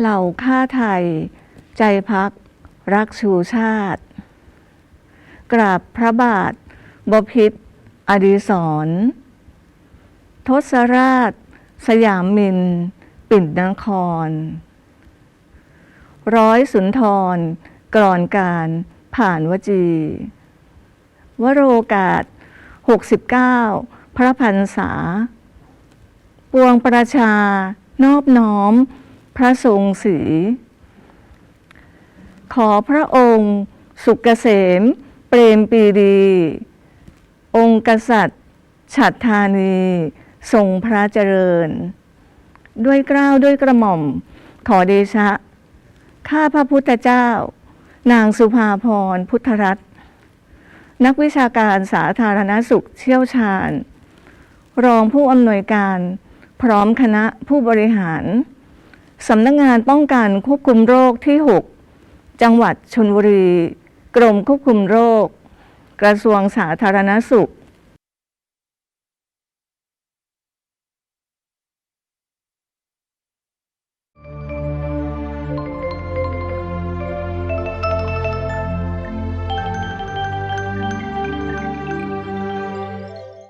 เหล่าข้าไทย ใจพัก รักชูชาติ กราบพระบาท บพิตรอดีศร ทศราช สยามมิน ปิ่นนคร ร้อยสุนทร กรอนการผ่านวจี วโรกาส 69 พระพันษา ปวงประชานอบน้อม ระทรงศรีขอพระองค์ สุกเกษม เปรมปีดี องค์กษัตริย์ฉัตรธานี ทรงพระเจริญ ด้วยเกล้าวด้วยกระหม่อม ขอเดชะ ข้าพระพุทธเจ้า นางสุภาพรพุทธรัตน์นักวิชาการสาธารณสุขเชี่ยวชาญ รองผู้อำนวยการ พร้อมคณะผู้บริหาร สำนักงงานป้องกันควบคุมโรคที่ 6 จังหวัดชนบุรี กรมควบคุมโรค กระทรวงสาธารณสุข